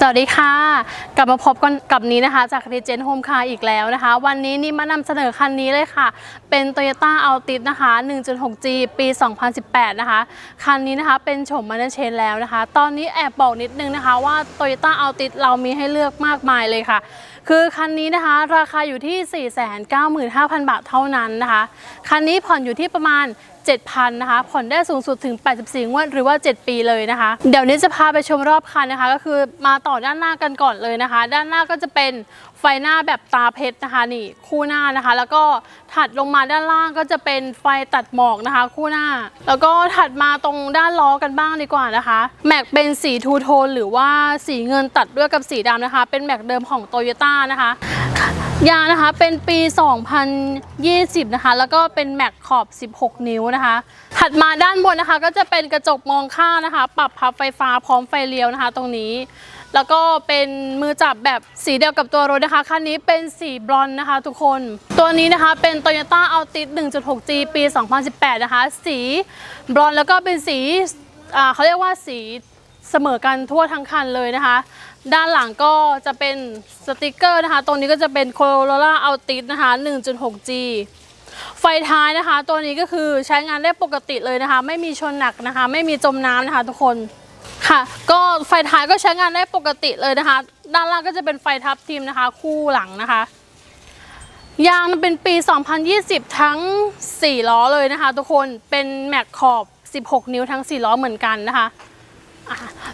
สวัสดีค่ะ กลับมาพบกันกับนี้นะคะ จาก r e g e n Home Car อีกแล้วนะคะ วันนี้นี่มานำเสนอคันนี้เลยค่ะ เป็น Toyota Altis นะคะ 1.6G ปี 2018 นะคะ คันนี้นะคะเป็นโฉมมันเชนแล้วนะคะ ตอนนี้แอบบอกนิดนึงนะคะว่า Toyota Altis เรามีให้เลือกมากมายเลยค่ะ คือคันนี้นะคะราคาอยู่ที่ 495,000 บาทเท่านั้นนะคะ คันนี้ผ่อนอยู่ที่ประมาณ 7,000นะคะ ผ่อนได้สูงสุดถึง 84 งวดหรือว่า 7 ปีเลยนะคะ เดี๋ยวนี้จะพาไปชมรอบคันนะคะ ก็คือมาต่อด้านหน้ากันก่อนเลยนะคะ ด้านหน้าก็จะเป็นไฟหน้าแบบตาเพชรนะคะนี่คู่หน้านะคะ แล้วก็ถัดลงมาด้านล่างก็จะเป็นไฟตัดหมอกนะคะ คู่หน้า แล้วก็ถัดมาตรงด้านล้อกันบ้างดีกว่านะคะ แม็กเป็นสีทูโทนหรือว่าสีเงินตัดด้วยกับสีดำนะคะ เป็นแม็กเดิมของโตโยต้านะคะ ยางนะคะเป็นปี 2020 นะคะ แล้วก็เป็นแม็กขอบ 16 นิ้วนะคะ ถัดมาด้านบนนะคะ ก็จะเป็นกระจกมองข้างนะคะ ปรับพับไฟฟ้าพร้อมไฟเลี้ยวนะคะ ตรงนี้ แล้วก็เป็นมือจับแบบสีเดียวกับตัวรถนะคะคันนี้เป็นสีบรอนนะคะ ทุกคน ตัวนี้นะคะเป็น Toyota Altis 1.6G ปี 2018 นะคะ สีบรอนแล้วก็เป็นสีเขาเรียกว่าสีเสมอกันทั่วทั้งคันเลยนะคะ ด้านหลังก็จะเป็นสติกเกอร์นะคะ ตรงนี้ก็จะเป็น Corolla Altis นะคะ 1.6G ไฟท้ายนะคะ ตัวนี้ก็คือใช้งานได้ปกติเลยนะคะ ไม่มีชนหนักนะคะ ไม่มีจมน้ำนะคะทุกคนค่ะ ก็ไฟท้ายก็ใช้งานได้ปกติเลยนะคะ ด้านล่างก็จะเป็นไฟทับทิมนะคะ คู่หลังนะคะ ยางเป็นปี 2020 ทั้ง 4 ล้อเลยนะคะ ทุกคนเป็นแม็กขอบ 16 นิ้วทั้ง 4 ล้อเหมือนกันนะคะอะ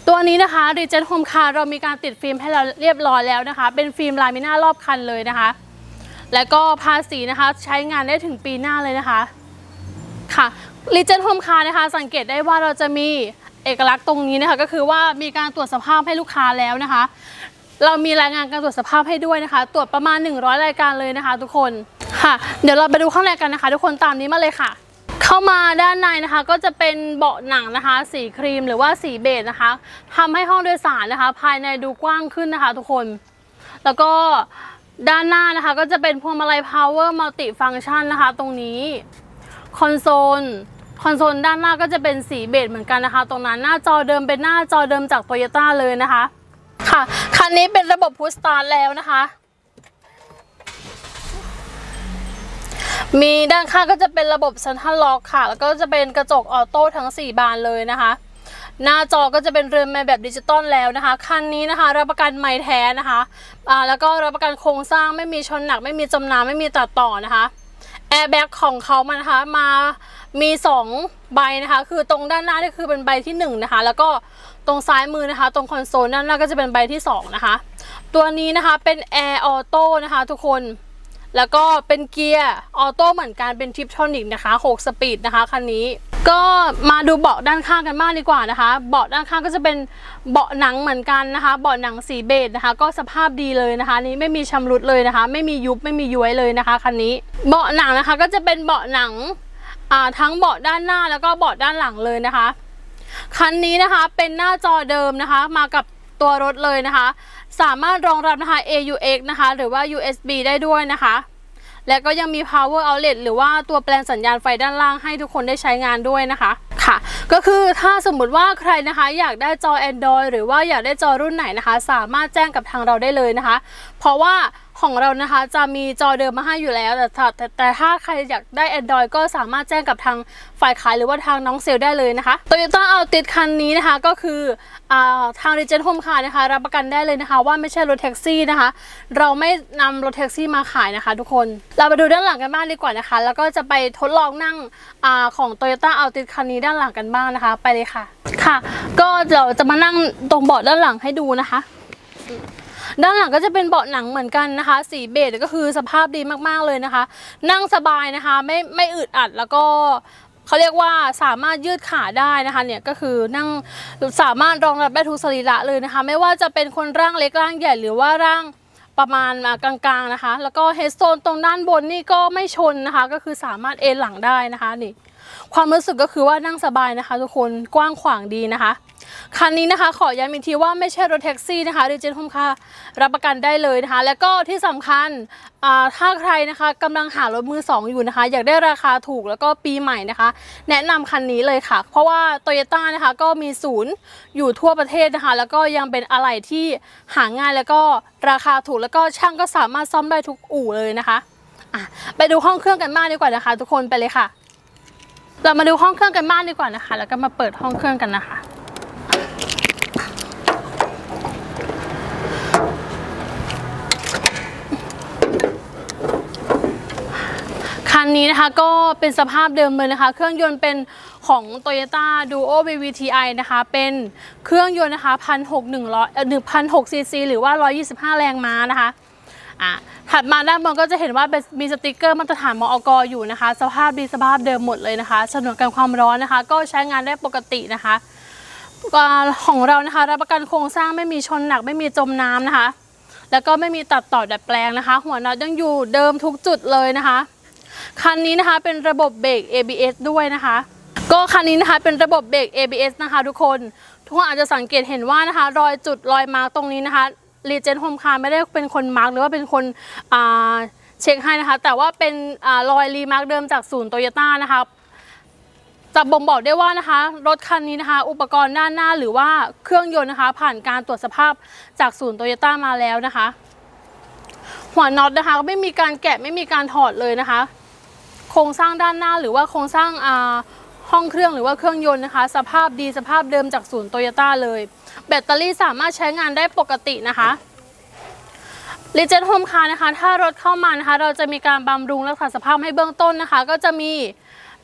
ตัวนี้นะคะ r e g e n Home Car เรามีการติดฟิล์มให้เราเรียบร้อยแล้วนะคะ เป็นฟิล์มลามิน่ารอบคันเลยนะคะ แล้วก็ภาษีนะคะใช้งานได้ถึงปีหน้าเลยนะคะค่ะ r e g e n Home Car นะคะสังเกตได้ว่าเราจะมีเอกลักษณ์ตรงนี้นะคะก็คือว่ามีการตรวจสภาพให้ลูกค้าแล้วนะคะ เรามีรายงานการตรวจสภาพให้ด้วยนะคะ ตรวจประมาณ 100 รายการเลยนะคะ ทุกคนค่ะ เดี๋ยวเราไปดูข้างในกันนะคะ ทุกคนตามนี้มาเลยค่ะ เข้ามาด้านในนะคะก็จะเป็นเบาะหนังนะคะ สีครีมหรือว่าสีเบจนะคะทำให้ห้องโดยสารนะคะ ภายในดูกว้างขึ้นนะคะ ทุกคน แล้วก็ด้านหน้านะคะ ก็จะเป็นพวงมาลัย power multi function นะคะ ตรงนี้คอนโซลคอนโซลด้านหน้าก็จะเป็นสีเบจเหมือนกันนะคะ ตรงนั้นหน้าจอเดิมเป็นหน้าจอเดิมจาก Toyota เลยนะคะ ค่ะ คันนี้เป็นระบบ push start แล้วนะคะ มีด้านข้างก็จะเป็นระบบ Central Lock ค่ะ แล้วก็จะเป็นกระจกออโต้ทั้ง 4 บานเลยนะคะ หน้าจอก็จะเป็นเรือนไม้แบบดิจิตอลแล้วนะคะ คันนี้นะคะ รับประกันไม้แท้นะคะอ่าแล้วก็รับประกันโครงสร้างไม่มีชนหนัก ไม่มีจมน้ำไม่มีตัดต่อนะคะแอร์แบ็กของเขามันนะคะมามี 2 ใบนะคะ คือตรงด้านหน้านี่คือเป็นใบที่ 1 นะคะ แล้วก็ตรงซ้ายมือนะคะ ตรงคอนโซลด้านหน้าก็จะเป็นใบที่ 2 นะคะ ตัวนี้นะคะเป็นแอร์ออโต้นะคะ ทุกคน แล้วก็เป็นเกียร์ออโต้เหมือนกันเป็นทริปทรอนิกนะคะ 6 สปีดนะคะคันนี้ ก็มาดูเบาะด้านข้างกันบ้างดีกว่านะคะ เบาะด้านข้างก็จะเป็นเบาะหนังเหมือนกันนะคะ เบาะหนังสีเบจนะคะ ก็สภาพดีเลยนะคะ นี้ไม่มีชำรุดเลยนะคะ ไม่มียุบไม่มีย้วยเลยนะคะคันนี้ เบาะหนังนะคะก็จะเป็นเบาะหนังทั้งเบาะด้านหน้าแล้วก็เบาะด้านหลังเลยนะคะคันนี้นะคะเป็นหน้าจอเดิมนะคะ มากับตัวรถเลยนะคะ สามารถรองรับนะคะ AUX นะคะ หรือว่า USB ได้ด้วยนะคะ และก็ยังมี power outlet หรือว่าตัวแปลงสัญญาณไฟด้านล่างให้ทุกคนได้ใช้งานด้วยนะคะค่ะ ก็คือถ้าสมมติว่าใครนะคะ อยากได้จอ Android หรือว่าอยากได้จอรุ่นไหนนะคะ สามารถแจ้งกับทางเราได้เลยนะคะ เพราะว่า ของเรานะคะ จะมีจอเดิมมาให้อยู่แล้ว แต่แต่แต่ถ้าใครอยากได้ Android ก็สามารถแจ้งกับทางฝ่ายขายหรือว่าทางน้องเซลได้เลยนะคะ Toyota Altis คันนี้นะคะก็คืออทาง r e g e n Home Car นะคะ รับประกันได้เลยนะคะ ว่าไม่ใช่รถแท็กซี่นะคะ เราไม่นำรถแท็กซี่มาขายนะคะ ทุกคน เราไปดูด้านหลังกันบ้างดีกว่านะคะ แล้วก็จะไปทดลองนั่งอของ Toyota Altis คันนี้ด้านหลังกันบ้างนะคะ ไปเลยค่ะ ค่ะ ก็เราจะมานั่งตรงเบาะด้านหลังให้ดูนะคะ ด้านหลังก็จะเป็นเบาะหนังเหมือนกันนะคะ สีเบจก็คือสภาพดีมากๆเลยนะคะ นั่งสบายนะคะไม่ไม่อึดอัดแล้วก็เขาเรียกว่าสามารถยืดขาได้นะคะเนี่ยก็คือนั่งสามารถรองรับได้ทุกสรีระเลยนะคะ ไม่ว่าจะเป็นคนร่างเล็กร่างใหญ่หรือว่าร่างประมาณกลางๆนะคะ แล้วก็เฮดโซนตรงด้านบนนี่ก็ไม่ชนนะคะ ก็คือสามารถเอนหลังได้นะคะนี่ ความรู้สึกก็คือว่านั่งสบายนะคะ ทุกคนกว้างขวางดีนะคะ คันนี้นะคะ ขอย้ำอีกทีว่าไม่ใช่รถแท็กซี่นะคะรีเจนโฮมค่ะรับประกันได้เลยนะคะ แล้วก็ที่สำคัญถ้าใครนะคะกำลังหารถมือสองอยู่นะคะ อยากได้ราคาถูกแล้วก็ปีใหม่นะคะ แนะนำคันนี้เลยค่ะ เพราะว่า t o y ยต้นะคะก็มีศูนย์อยู่ทั่วประเทศนะคะ แล้วก็ยังเป็นอะไหล่ที่หาง่ายแล้วก็ราคาถูกแล้วก็ช่างก็สามารถซ่อมได้ทุกอู่เลยนะคะะไปดูห้องเครื่องกันบ้างดีกว่านะคะ ทุกคนไปเลยค่ะ เรามาดูห้องเครื่องกันบ้างดีกว่านะคะ แล้วก็มาเปิดห้องเครื่องกันนะคะคันนี้นะคะก็เป็นสภาพเดิมเลยนะคะ เครื่องยนต์เป็นของ Toyota Duo VVTi นะคะ เป็นเครื่องยนต์นะคะพันหกหนึ่งร้อยหนึ่งพันหกซีซีหรือว่า 125 แรงม้านะคะ อะถัดมาด้านบนก็จะเห็นว่ามีสติกเกอร์มาตรฐานมอกอยู่นะคะ สภาพดีสภาพเดิมหมดเลยนะคะฉนวนกันความร้อนนะคะ ก็ใช้งานได้ปกตินะคะของเรานะคะ รับประกันโครงสร้างไม่มีชนหนักไม่มีจมน้ำนะคะ แล้วก็ไม่มีตัดต่อดัดแปลงนะคะ หัวน็อตยังอยู่เดิมทุกจุดเลยนะคะ คันนี้นะคะเป็นระบบเบรก ABS ด้วยนะคะ ก็คันนี้นะคะเป็นระบบเบรก ABS นะคะ ทุกคน ทุกคนอาจจะสังเกตเห็นว่านะคะ รอยจุดรอยมาร์กตรงนี้นะคะ รีเจนโฮมคาร์ไม่ได้เป็นคนมาร์กหรือว่าเป็นคนเช็คให้นะคะ แต่ว่าเป็นรอยรีมาร์กเดิมจากศูนย์โตโยต้านะคะจะบ่งบอกได้ว่านะคะ รถคันนี้นะคะ อุปกรณ์ด้านหน้าหรือว่าเครื่องยนต์นะคะ ผ่านการตรวจสภาพจากศูนย์โตโยต้ามาแล้วนะคะ หัวน็อตนะคะก็ไม่มีการแกะไม่มีการถอดเลยนะคะ โครงสร้างด้านหน้าหรือว่าโครงสร้างห้องเครื่องหรือว่าเครื่องยนต์นะคะ สภาพดีสภาพเดิมจากศูนย์โตโยต้าเลย แบตเตอรี่สามารถใช้งานได้ปกตินะคะรีเจนโฮมคาร์นะคะ ถ้ารถเข้ามานะคะ เราจะมีการบำรุงรักษาสภาพให้เบื้องต้นนะคะ ก็จะมี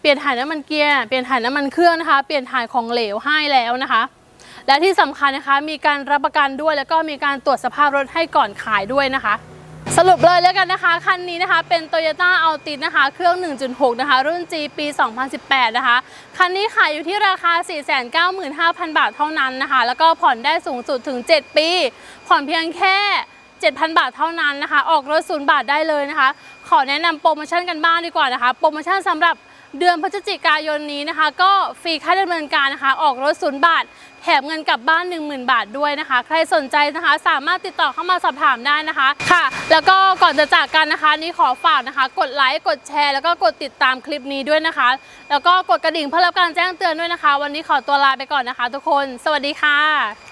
เปลี่ยนถ่ายน้ำมันเกียร์เปลี่ยนถ่ายน้ำมันเครื่องนะคะ เปลี่ยนถ่ายของเหลวให้แล้วนะคะ และที่สำคัญนะคะ มีการรับประกันด้วย แล้วก็มีการตรวจสภาพรถให้ก่อนขายด้วยนะคะ สรุปเลยแล้วกันนะคะ คันนี้นะคะเป็น Toyota Altis นะคะ เครื่อง 1.6 นะคะ รุ่น G ปี 2018 นะคะ คันนี้ขายอยู่ที่ราคา 495,000 บาทเท่านั้นนะคะ แล้วก็ผ่อนได้สูงสุดถึง 7 ปี ผ่อนเพียงแค่ 7,000 บาทเท่านั้นนะคะ ออกรถศูนย์บาทได้เลยนะคะ ขอแนะนำโปรโมชั่นกันบ้างดีกว่านะคะ โปรโมชั่นสำหรับ เดือนพฤศจิกายนนี้นะคะ ก็ฟรีค่าดำเนินการนะคะ ออกรถศูนย์บาท แถมเงินกลับบ้าน 10,000 บาทด้วยนะคะ ใครสนใจนะคะสามารถติดต่อเข้ามาสอบถามได้นะคะค่ะ แล้วก็ก่อนจะจากกันนะคะนี่ขอฝากนะคะ กดไลค์กดแชร์ แล้วก็กดติดตามคลิปนี้ด้วยนะคะ แล้วก็กดกระดิ่งเพื่อรับการแจ้งเตือนด้วยนะคะ วันนี้ขอตัวลาไปก่อนนะคะ ทุกคน สวัสดีค่ะ